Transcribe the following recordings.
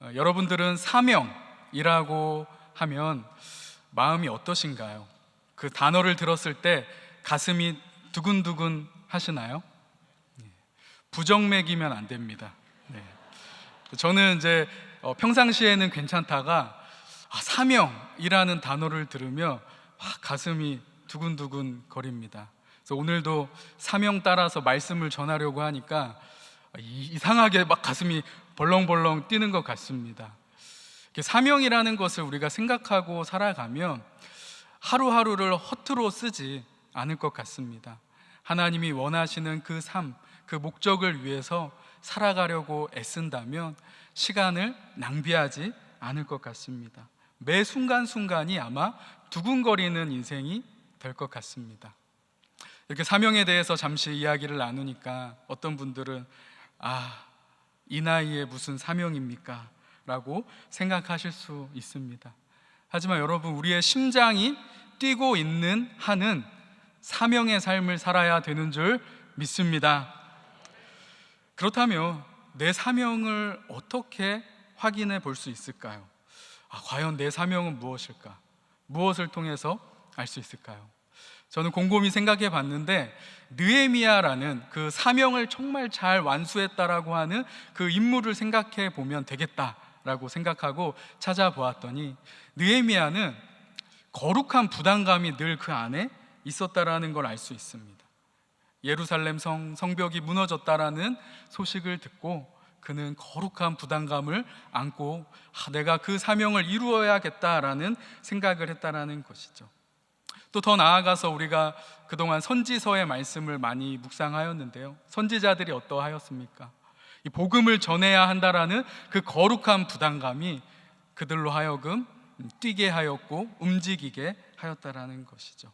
어, 여러분들은 사명이라고 하면 마음이 어떠신가요? 그 단어를 들었을 때 가슴이 두근두근 하시나요? 네. 부정맥이면 안 됩니다. 네. 저는 이제 어, 평상시에는 괜찮다가 아, 사명이라는 단어를 들으며 막 가슴이 두근두근 거립니다. 그래서 오늘도 사명 따라서 말씀을 전하려고 하니까 이- 이상하게 막 가슴이 벌렁벌렁 뛰는 것 같습니다. 사명이라는 것을 우리가 생각하고 살아가면 하루하루를 허투루 쓰지 않을 것 같습니다. 하나님이 원하시는 그 삶, 그 목적을 위해서 살아가려고 애쓴다면 시간을 낭비하지 않을 것 같습니다. 매 순간순간이 아마 두근거리는 인생이 될 것 같습니다. 이렇게 사명에 대해서 잠시 이야기를 나누니까 어떤 분들은 아, 이 나이에 무슨 사명입니까? 라고 생각하실 수 있습니다. 하지만 여러분, 우리의 심장이 뛰고 있는 한은 사명의 삶을 살아야 되는 줄 믿습니다. 그렇다면 내 사명을 어떻게 확인해 볼 수 있을까요? 아, 과연 내 사명은 무엇일까? 무엇을 통해서 알 수 있을까요? 저는 곰곰이 생각해 봤는데 느헤미야라는 그 사명을 정말 잘 완수했다라고 하는 그 인물을 생각해 보면 되겠다라고 생각하고 찾아보았더니 느헤미야는 거룩한 부담감이 늘 그 안에 있었다라는 걸 알 수 있습니다. 예루살렘 성 성벽이 무너졌다라는 소식을 듣고 그는 거룩한 부담감을 안고 아, 내가 그 사명을 이루어야겠다라는 생각을 했다라는 것이죠. 또 더 나아가서 우리가 그동안 선지서의 말씀을 많이 묵상하였는데요. 선지자들이 어떠하였습니까? 이 복음을 전해야 한다라는 그 거룩한 부담감이 그들로 하여금 뛰게 하였고 움직이게 하였다라는 것이죠.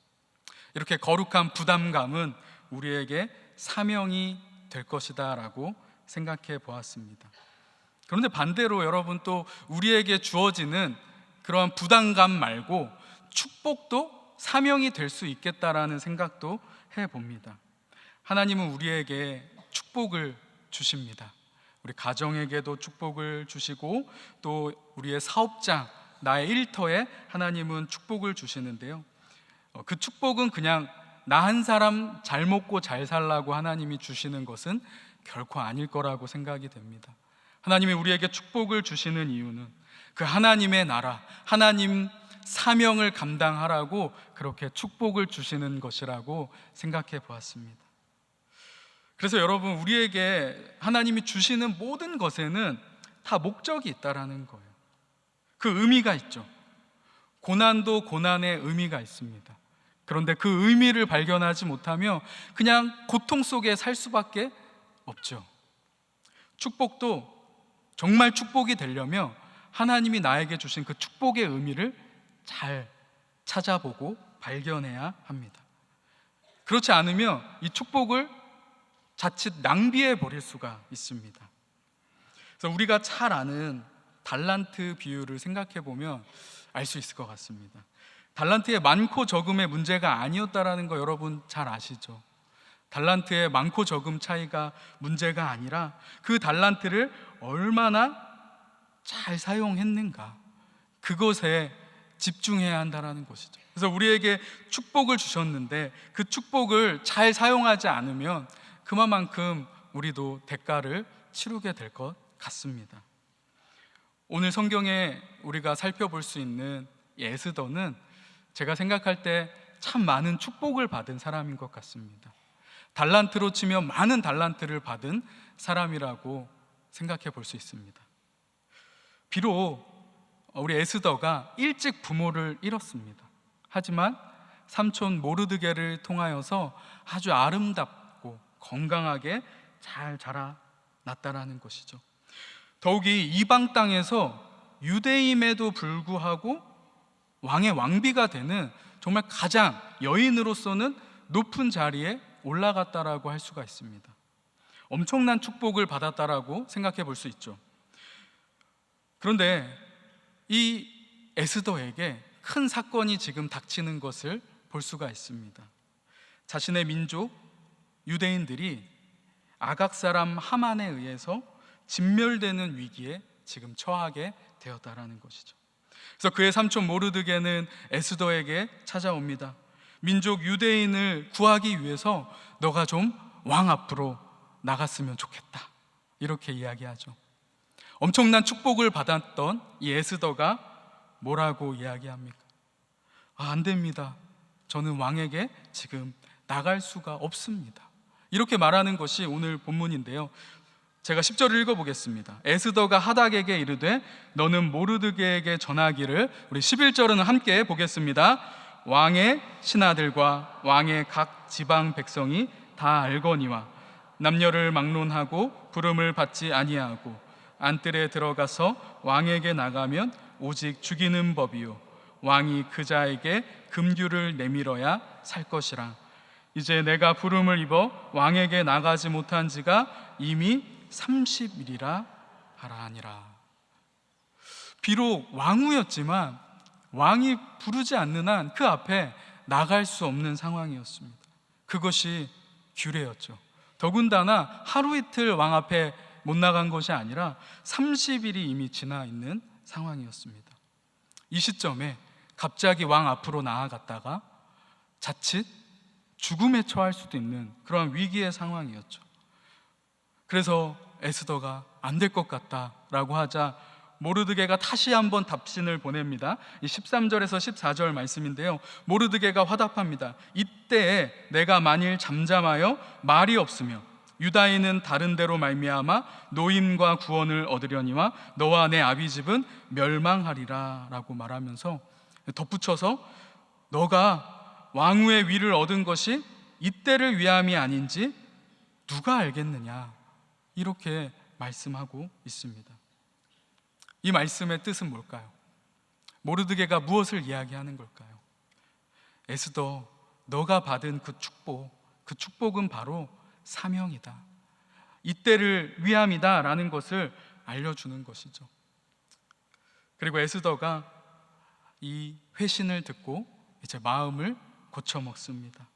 이렇게 거룩한 부담감은 우리에게 사명이 될 것이다라고 생각해 보았습니다. 그런데 반대로 여러분 또 우리에게 주어지는 그러한 부담감 말고 축복도 사명이 될 수 있겠다라는 생각도 해 봅니다. 하나님은 우리에게 축복을 주십니다. 우리 가정에게도 축복을 주시고 또 우리의 사업장, 나의 일터에 하나님은 축복을 주시는데요. 어, 그 축복은 그냥 나 한 사람 잘 먹고 잘 살라고 하나님이 주시는 것은 결코 아닐 거라고 생각이 됩니다. 하나님이 우리에게 축복을 주시는 이유는 그 하나님의 나라, 하나님 사명을 감당하라고 그렇게 축복을 주시는 것이라고 생각해 보았습니다. 그래서 여러분 우리에게 하나님이 주시는 모든 것에는 다 목적이 있다라는 거예요. 그 의미가 있죠. 고난도 고난의 의미가 있습니다. 그런데 그 의미를 발견하지 못하며 그냥 고통 속에 살 수밖에 없죠. 축복도 정말 축복이 되려면 하나님이 나에게 주신 그 축복의 의미를 잘 찾아보고 발견해야 합니다. 그렇지 않으면 이 축복을 자칫 낭비해 버릴 수가 있습니다. 그래서 우리가 잘 아는 달란트 비유를 생각해 보면 알 수 있을 것 같습니다. 달란트의 많고 적음의 문제가 아니었다라는 거 여러분 잘 아시죠? 달란트의 많고 적음 차이가 문제가 아니라 그 달란트를 얼마나 잘 사용했는가 그것에 집중해야 한다라는 것이죠. 그래서 우리에게 축복을 주셨는데 그 축복을 잘 사용하지 않으면 그만큼 우리도 대가를 치르게 될 것 같습니다. 오늘 성경에 우리가 살펴볼 수 있는 에스더는 제가 생각할 때 참 많은 축복을 받은 사람인 것 같습니다. 달란트로 치면 많은 달란트를 받은 사람이라고 생각해 볼 수 있습니다. 비록 우리 에스더가 일찍 부모를 잃었습니다. 하지만 삼촌 모르드게를 통하여서 아주 아름답고 건강하게 잘 자라났다라는 것이죠. 더욱이 이방 땅에서 유대임에도 불구하고 왕의 왕비가 되는 정말 가장 여인으로서는 높은 자리에 올라갔다라고 할 수가 있습니다. 엄청난 축복을 받았다라고 생각해 볼 수 있죠. 그런데 이 에스더에게 큰 사건이 지금 닥치는 것을 볼 수가 있습니다. 자신의 민족 유대인들이 아각 사람 하만에 의해서 진멸되는 위기에 지금 처하게 되었다라는 것이죠. 그래서 그의 삼촌 모르드게는 에스더에게 찾아옵니다. 민족 유대인을 구하기 위해서 너가 좀 왕 앞으로 나갔으면 좋겠다. 이렇게 이야기하죠. 엄청난 축복을 받았던 이 에스더가 뭐라고 이야기합니까? 아, 안 됩니다. 저는 왕에게 지금 나갈 수가 없습니다. 이렇게 말하는 것이 오늘 본문인데요. 제가 10절을 읽어보겠습니다. 에스더가 하닥에게 이르되 너는 모르드게에게 전하기를 우리 11절은 함께 보겠습니다. 왕의 신하들과 왕의 각 지방 백성이 다 알거니와 남녀를 막론하고 부름을 받지 아니하고 안뜰에 들어가서 왕에게 나가면 오직 죽이는 법이요. 왕이 그 자에게 금규를 내밀어야 살 것이라. 이제 내가 부름을 입어 왕에게 나가지 못한 지가 이미 30일이라 하라하니라. 비록 왕후였지만 왕이 부르지 않는 한 그 앞에 나갈 수 없는 상황이었습니다. 그것이 규례였죠. 더군다나 하루 이틀 왕 앞에 못 나간 것이 아니라 30일이 이미 지나 있는 상황이었습니다. 이 시점에 갑자기 왕 앞으로 나아갔다가 자칫 죽음에 처할 수도 있는 그러한 위기의 상황이었죠. 그래서 에스더가 안 될 것 같다라고 하자 모르드게가 다시 한번 답신을 보냅니다. 이 13절에서 14절 말씀인데요. 모르드게가 화답합니다. 이때에 내가 만일 잠잠하여 말이 없으며 유다인은 다른 데로 말미암아 노임과 구원을 얻으려니와 너와 내 아비 집은 멸망하리라라고 말하면서 덧붙여서 너가 왕후의 위를 얻은 것이 이때를 위함이 아닌지 누가 알겠느냐 이렇게 말씀하고 있습니다. 이 말씀의 뜻은 뭘까요? 모르드게가 무엇을 이야기하는 걸까요? 에스더, 너가 받은 그 축복, 그 축복은 바로 사명이다. 이때를 위함이다 라는 것을 알려주는 것이죠. 그리고 에스더가 이 회신을 듣고 이제 마음을 고쳐 먹습니다.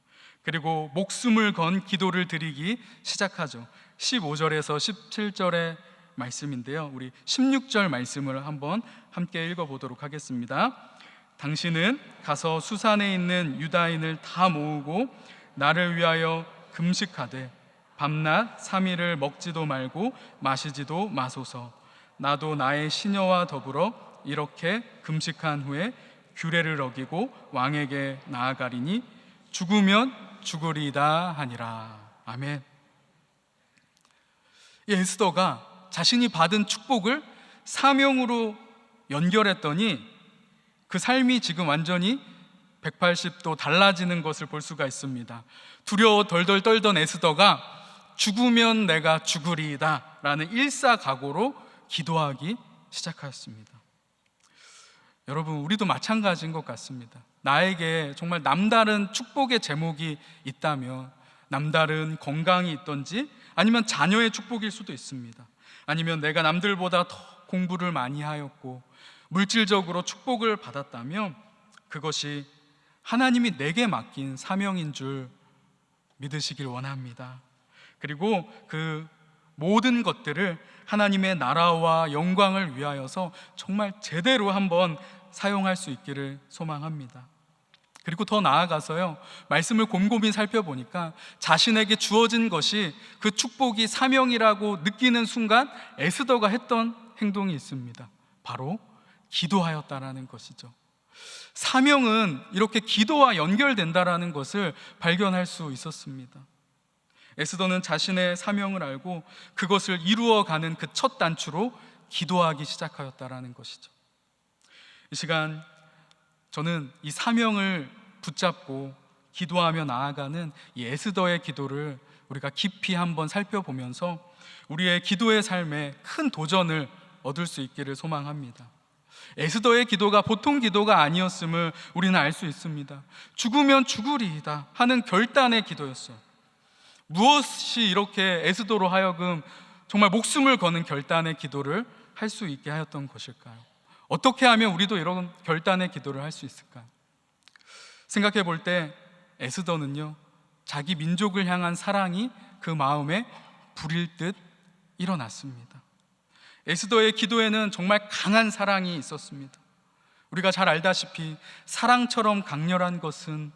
그리고 목숨을 건 기도를 드리기 시작하죠. 15절에서 17절의 말씀인데요. 우리 16절 말씀을 한번 함께 읽어 보도록 하겠습니다. 당신은 가서 수산에 있는 유다인을 다 모으고 나를 위하여 금식하되 밤낮 3일을 먹지도 말고 마시지도 마소서. 나도 나의 시녀와 더불어 이렇게 금식한 후에 규례를 어기고 왕에게 나아가리니 죽으면 죽으리다 하니라. 아멘. 이 에스더가 자신이 받은 축복을 사명으로 연결했더니 그 삶이 지금 완전히 180도 달라지는 것을 볼 수가 있습니다. 두려워 덜덜 떨던 에스더가 죽으면 내가 죽으리이다 라는 일사각오로 기도하기 시작하였습니다. 여러분, 우리도 마찬가지인 것 같습니다. 나에게 정말 남다른 축복의 제목이 있다면 남다른 건강이 있던지 아니면 자녀의 축복일 수도 있습니다. 아니면 내가 남들보다 더 공부를 많이 하였고 물질적으로 축복을 받았다면 그것이 하나님이 내게 맡긴 사명인 줄 믿으시길 원합니다. 그리고 그 모든 것들을 하나님의 나라와 영광을 위하여서 정말 제대로 한번 사용할 수 있기를 소망합니다. 그리고 더 나아가서요, 말씀을 곰곰이 살펴보니까 자신에게 주어진 것이 그 축복이 사명이라고 느끼는 순간 에스더가 했던 행동이 있습니다. 바로 기도하였다라는 것이죠. 사명은 이렇게 기도와 연결된다라는 것을 발견할 수 있었습니다. 에스더는 자신의 사명을 알고 그것을 이루어가는 그 첫 단추로 기도하기 시작하였다라는 것이죠. 이 시간 저는 이 사명을 붙잡고 기도하며 나아가는 이 에스더의 기도를 우리가 깊이 한번 살펴보면서 우리의 기도의 삶에 큰 도전을 얻을 수 있기를 소망합니다. 에스더의 기도가 보통 기도가 아니었음을 우리는 알 수 있습니다. 죽으면 죽으리이다 하는 결단의 기도였어요. 무엇이 이렇게 에스더로 하여금 정말 목숨을 거는 결단의 기도를 할 수 있게 하였던 것일까요? 어떻게 하면 우리도 이런 결단의 기도를 할 수 있을까요? 생각해 볼 때 에스더는요, 자기 민족을 향한 사랑이 그 마음에 불일 듯 일어났습니다. 에스더의 기도에는 정말 강한 사랑이 있었습니다. 우리가 잘 알다시피 사랑처럼 강렬한 것은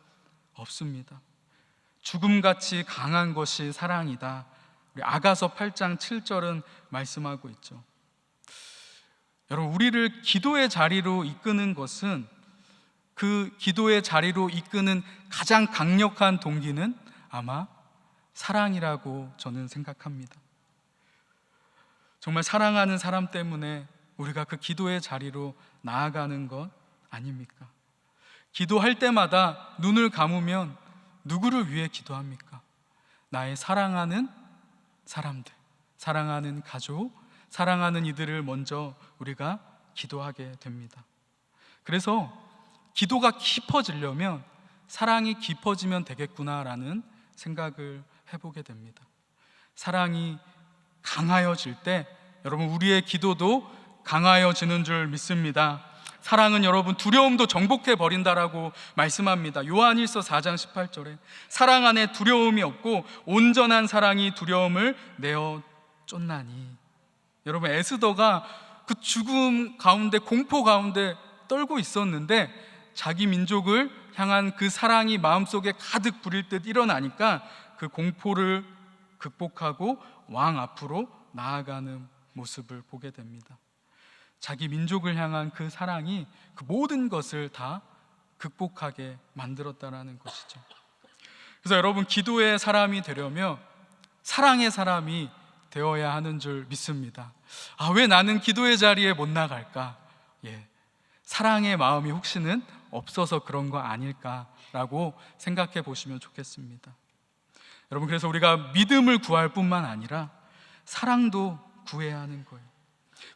없습니다. 죽음같이 강한 것이 사랑이다. 우리 아가서 8장 7절은 말씀하고 있죠. 여러분, 우리를 기도의 자리로 이끄는 것은 그 기도의 자리로 이끄는 가장 강력한 동기는 아마 사랑이라고 저는 생각합니다. 정말 사랑하는 사람 때문에 우리가 그 기도의 자리로 나아가는 것 아닙니까? 기도할 때마다 눈을 감으면 누구를 위해 기도합니까? 나의 사랑하는 사람들, 사랑하는 가족, 사랑하는 이들을 먼저 우리가 기도하게 됩니다. 그래서 기도가 깊어지려면 사랑이 깊어지면 되겠구나라는 생각을 해보게 됩니다. 사랑이 강하여질 때 여러분 우리의 기도도 강하여지는 줄 믿습니다. 사랑은 여러분 두려움도 정복해 버린다라고 말씀합니다. 요한일서 4장 18절에 사랑 안에 두려움이 없고 온전한 사랑이 두려움을 내어 쫓나니 여러분 에스더가 그 죽음 가운데 공포 가운데 떨고 있었는데 자기 민족을 향한 그 사랑이 마음속에 가득 부릴 듯 일어나니까 그 공포를 극복하고 왕 앞으로 나아가는 모습을 보게 됩니다. 자기 민족을 향한 그 사랑이 그 모든 것을 다 극복하게 만들었다라는 것이죠. 그래서 여러분 기도의 사람이 되려면 사랑의 사람이 되어야 하는 줄 믿습니다. 아, 왜 나는 기도의 자리에 못 나갈까? 예. 사랑의 마음이 혹시는 없어서 그런 거 아닐까라고 생각해 보시면 좋겠습니다. 여러분 그래서 우리가 믿음을 구할 뿐만 아니라 사랑도 구해야 하는 거예요.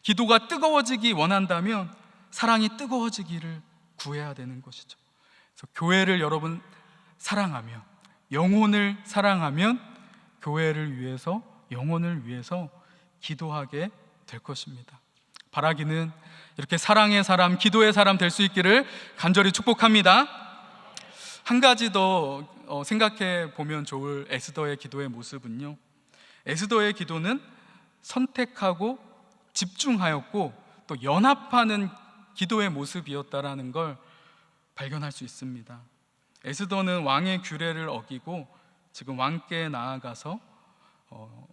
기도가 뜨거워지기 원한다면 사랑이 뜨거워지기를 구해야 되는 것이죠. 그래서 교회를 여러분 사랑하면 영혼을 사랑하면 교회를 위해서 영혼을 위해서 기도하게 될 것입니다. 바라기는 이렇게 사랑의 사람, 기도의 사람 될 수 있기를 간절히 축복합니다. 한 가지 더 어, 생각해 보면 좋을 에스더의 기도의 모습은요. 에스더의 기도는 선택하고 집중하였고 또 연합하는 기도의 모습이었다라는 걸 발견할 수 있습니다. 에스더는 왕의 규례를 어기고 지금 왕께 나아가서 어,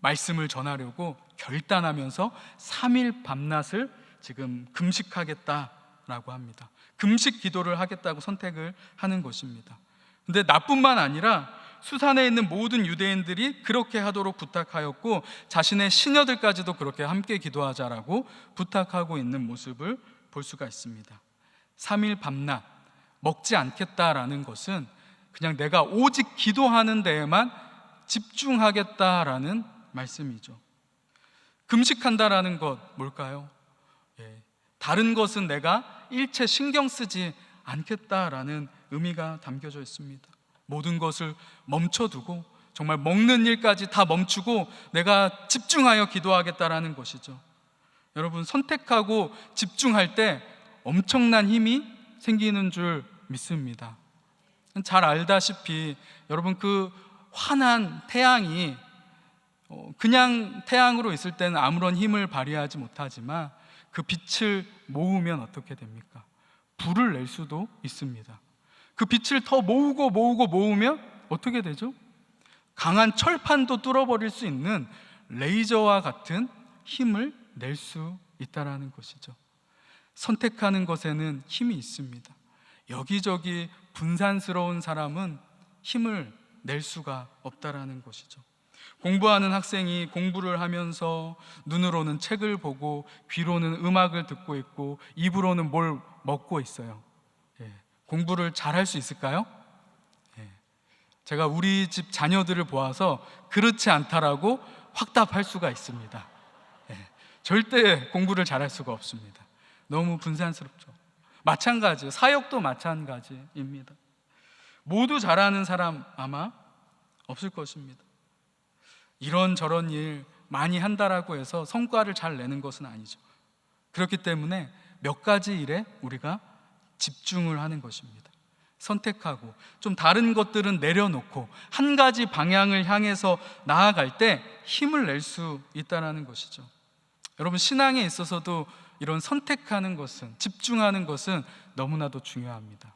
말씀을 전하려고 결단하면서 3일 밤낮을 지금 금식하겠다라고 합니다. 금식 기도를 하겠다고 선택을 하는 것입니다. 근데 나뿐만 아니라 수산에 있는 모든 유대인들이 그렇게 하도록 부탁하였고 자신의 시녀들까지도 그렇게 함께 기도하자라고 부탁하고 있는 모습을 볼 수가 있습니다. 3일 밤낮 먹지 않겠다라는 것은 그냥 내가 오직 기도하는 데에만 집중하겠다라는 말씀이죠. 금식한다라는 것 뭘까요? 예, 다른 것은 내가 일체 신경 쓰지 않겠다라는 의미가 담겨져 있습니다. 모든 것을 멈춰두고 정말 먹는 일까지 다 멈추고 내가 집중하여 기도하겠다라는 것이죠. 여러분 선택하고 집중할 때 엄청난 힘이 생기는 줄 믿습니다. 잘 알다시피 여러분 그 환한 태양이 어, 그냥 태양으로 있을 때는 아무런 힘을 발휘하지 못하지만 그 빛을 모으면 어떻게 됩니까? 불을 낼 수도 있습니다. 그 빛을 더 모으고 모으고 모으면 어떻게 되죠? 강한 철판도 뚫어버릴 수 있는 레이저와 같은 힘을 낼 수 있다라는 것이죠. 선택하는 것에는 힘이 있습니다. 여기저기 분산스러운 사람은 힘을 낼 수가 없다라는 것이죠. 공부하는 학생이 공부를 하면서 눈으로는 책을 보고 귀로는 음악을 듣고 있고 입으로는 뭘 먹고 있어요. 예. 공부를 잘 할 수 있을까요? 예. 제가 우리 집 자녀들을 보아서 그렇지 않다라고 확답할 수가 있습니다. 예. 절대 공부를 잘할 수가 없습니다. 너무 분산스럽죠. 마찬가지, 사역도 마찬가지입니다. 모두 잘하는 사람 아마 없을 것입니다. 이런 저런 일 많이 한다라고 해서 성과를 잘 내는 것은 아니죠. 그렇기 때문에 몇 가지 일에 우리가 집중을 하는 것입니다. 선택하고 좀 다른 것들은 내려놓고 한 가지 방향을 향해서 나아갈 때 힘을 낼 수 있다라는 것이죠. 여러분 신앙에 있어서도 이런 선택하는 것은 집중하는 것은 너무나도 중요합니다.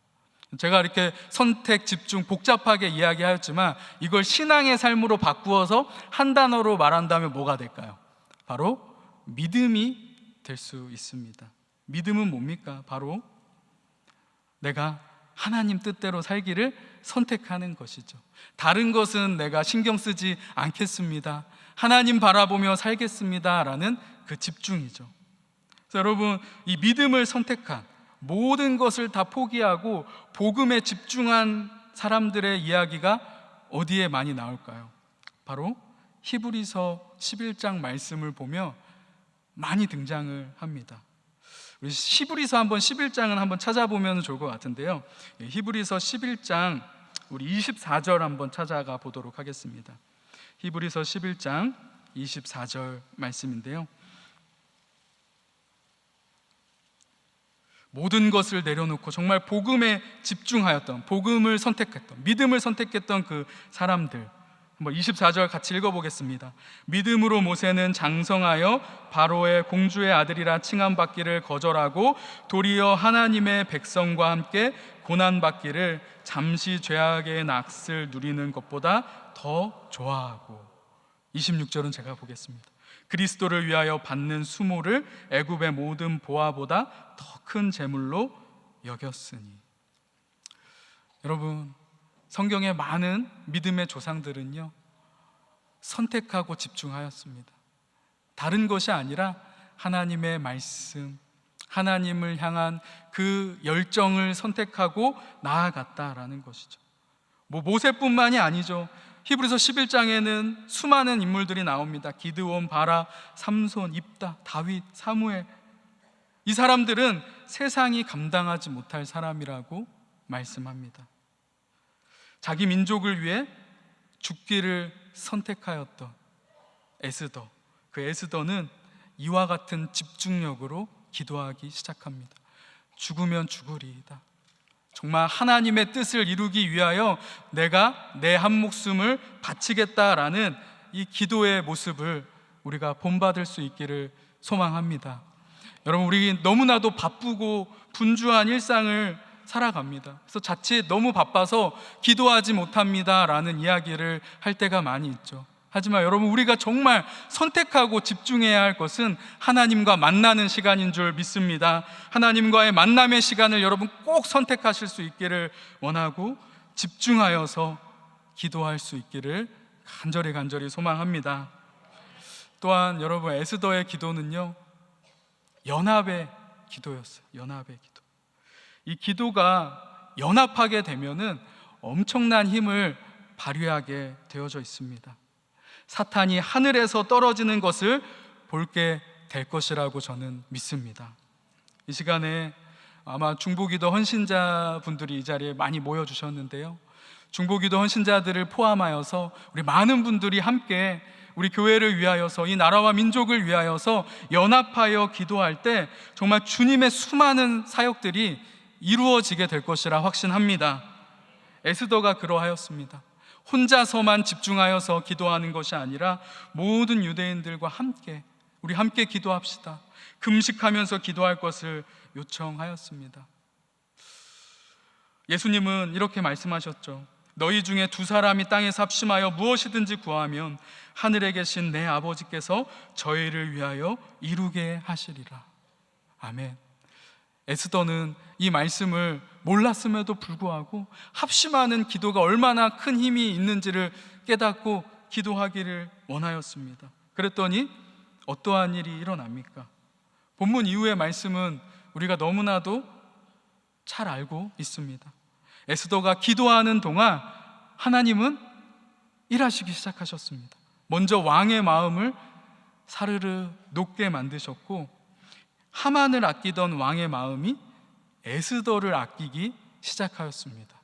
제가 이렇게 선택, 집중 복잡하게 이야기하였지만 이걸 신앙의 삶으로 바꾸어서 한 단어로 말한다면 뭐가 될까요? 바로 믿음이 될 수 있습니다. 믿음은 뭡니까? 바로 내가 하나님 뜻대로 살기를 선택하는 것이죠. 다른 것은 내가 신경 쓰지 않겠습니다. 하나님 바라보며 살겠습니다 라는 그 집중이죠. 여러분 이 믿음을 선택한 모든 것을 다 포기하고 복음에 집중한 사람들의 이야기가 어디에 많이 나올까요? 바로 히브리서 11장 말씀을 보며 많이 등장을 합니다. 우리 히브리서 한번 11장을 한번 찾아보면 좋을 것 같은데요. 예, 히브리서 11장 우리 24절 한번 찾아가 보도록 하겠습니다. 히브리서 11장 24절 말씀인데요. 모든 것을 내려놓고 정말 복음에 집중하였던 복음을 선택했던 믿음을 선택했던 그 사람들 한번 24절 같이 읽어보겠습니다. 믿음으로 모세는 장성하여 바로의 공주의 아들이라 칭함받기를 거절하고 도리어 하나님의 백성과 함께 고난받기를 잠시 죄악의 낙을 누리는 것보다 더 좋아하고 26절은 제가 보겠습니다. 그리스도를 위하여 받는 수모를 애굽의 모든 보화보다 더 큰 재물로 여겼으니 여러분 성경의 많은 믿음의 조상들은요 선택하고 집중하였습니다. 다른 것이 아니라 하나님의 말씀, 하나님을 향한 그 열정을 선택하고 나아갔다라는 것이죠. 뭐 모세뿐만이 아니죠. 히브리서 11장에는 수많은 인물들이 나옵니다. 기드온, 바라, 삼손, 입다, 다윗, 사무엘. 이 사람들은 세상이 감당하지 못할 사람이라고 말씀합니다. 자기 민족을 위해 죽기를 선택하였던 에스더. 그 에스더는 이와 같은 집중력으로 기도하기 시작합니다. 죽으면 죽으리이다. 정말 하나님의 뜻을 이루기 위하여 내가 내 한 목숨을 바치겠다라는 이 기도의 모습을 우리가 본받을 수 있기를 소망합니다. 여러분, 우리 너무나도 바쁘고 분주한 일상을 살아갑니다. 그래서 자칫 너무 바빠서 기도하지 못합니다라는 이야기를 할 때가 많이 있죠. 하지만 여러분, 우리가 정말 선택하고 집중해야 할 것은 하나님과 만나는 시간인 줄 믿습니다. 하나님과의 만남의 시간을 여러분 꼭 선택하실 수 있기를 원하고 집중하여서 기도할 수 있기를 간절히 간절히 소망합니다. 또한 여러분, 에스더의 기도는요, 연합의 기도였어요. 연합의 기도. 이 기도가 연합하게 되면은 엄청난 힘을 발휘하게 되어져 있습니다. 사탄이 하늘에서 떨어지는 것을 볼게 될 것이라고 저는 믿습니다. 이 시간에 아마 중보기도 헌신자 분들이 이 자리에 많이 모여 주셨는데요. 중보기도 헌신자들을 포함하여서 우리 많은 분들이 함께 우리 교회를 위하여서 이 나라와 민족을 위하여서 연합하여 기도할 때 정말 주님의 수많은 사역들이 이루어지게 될 것이라 확신합니다. 에스더가 그러하였습니다. 혼자서만 집중하여서 기도하는 것이 아니라 모든 유대인들과 함께 우리 함께 기도합시다. 금식하면서 기도할 것을 요청하였습니다. 예수님은 이렇게 말씀하셨죠. 너희 중에 두 사람이 땅에서 합심하여 무엇이든지 구하면 하늘에 계신 내 아버지께서 저희를 위하여 이루게 하시리라. 아멘. 에스더는 이 말씀을 몰랐음에도 불구하고 합심하는 기도가 얼마나 큰 힘이 있는지를 깨닫고 기도하기를 원하였습니다. 그랬더니 어떠한 일이 일어납니까? 본문 이후의 말씀은 우리가 너무나도 잘 알고 있습니다. 에스더가 기도하는 동안 하나님은 일하시기 시작하셨습니다. 먼저 왕의 마음을 사르르 높게 만드셨고 하만을 아끼던 왕의 마음이 에스더를 아끼기 시작하였습니다.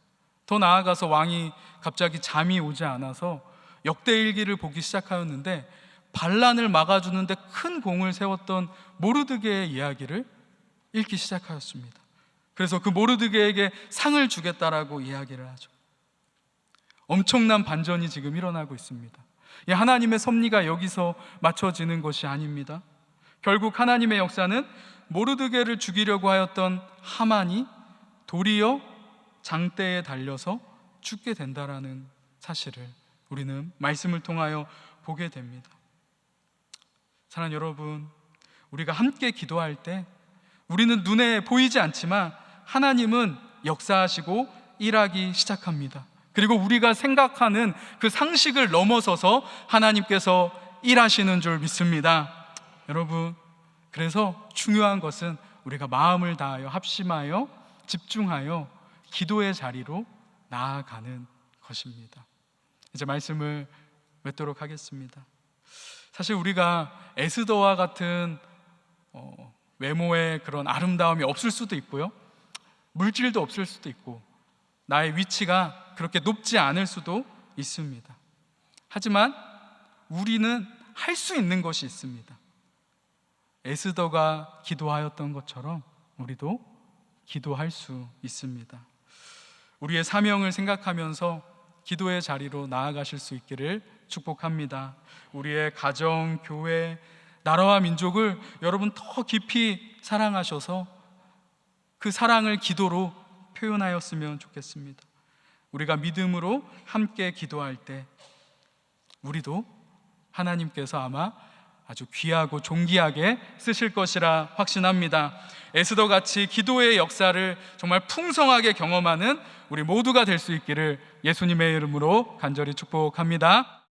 더 나아가서 왕이 갑자기 잠이 오지 않아서 역대 일기를 보기 시작하였는데 반란을 막아주는데 큰 공을 세웠던 모르드게의 이야기를 읽기 시작하였습니다. 그래서 그 모르드게에게 상을 주겠다라고 이야기를 하죠. 엄청난 반전이 지금 일어나고 있습니다. 하나님의 섭리가 여기서 맞춰지는 것이 아닙니다. 결국 하나님의 역사는 모르드게를 죽이려고 하였던 하만이 도리어 장대에 달려서 죽게 된다라는 사실을 우리는 말씀을 통하여 보게 됩니다. 사랑하는 여러분, 우리가 함께 기도할 때 우리는 눈에 보이지 않지만 하나님은 역사하시고 일하기 시작합니다. 그리고 우리가 생각하는 그 상식을 넘어서서 하나님께서 일하시는 줄 믿습니다. 여러분, 그래서 중요한 것은 우리가 마음을 다하여 합심하여 집중하여 기도의 자리로 나아가는 것입니다. 이제 말씀을 맺도록 하겠습니다. 사실 우리가 에스더와 같은 어, 외모의 그런 아름다움이 없을 수도 있고요. 물질도 없을 수도 있고 나의 위치가 그렇게 높지 않을 수도 있습니다. 하지만 우리는 할 수 있는 것이 있습니다. 에스더가 기도하였던 것처럼 우리도 기도할 수 있습니다. 우리의 사명을 생각하면서 기도의 자리로 나아가실 수 있기를 축복합니다. 우리의 가정, 교회, 나라와 민족을 여러분 더 깊이 사랑하셔서 그 사랑을 기도로 표현하였으면 좋겠습니다. 우리가 믿음으로 함께 기도할 때 우리도 하나님께서 아마 아주 귀하고 존귀하게 쓰실 것이라 확신합니다. 에스더 같이 기도의 역사를 정말 풍성하게 경험하는 우리 모두가 될 수 있기를 예수님의 이름으로 간절히 축복합니다.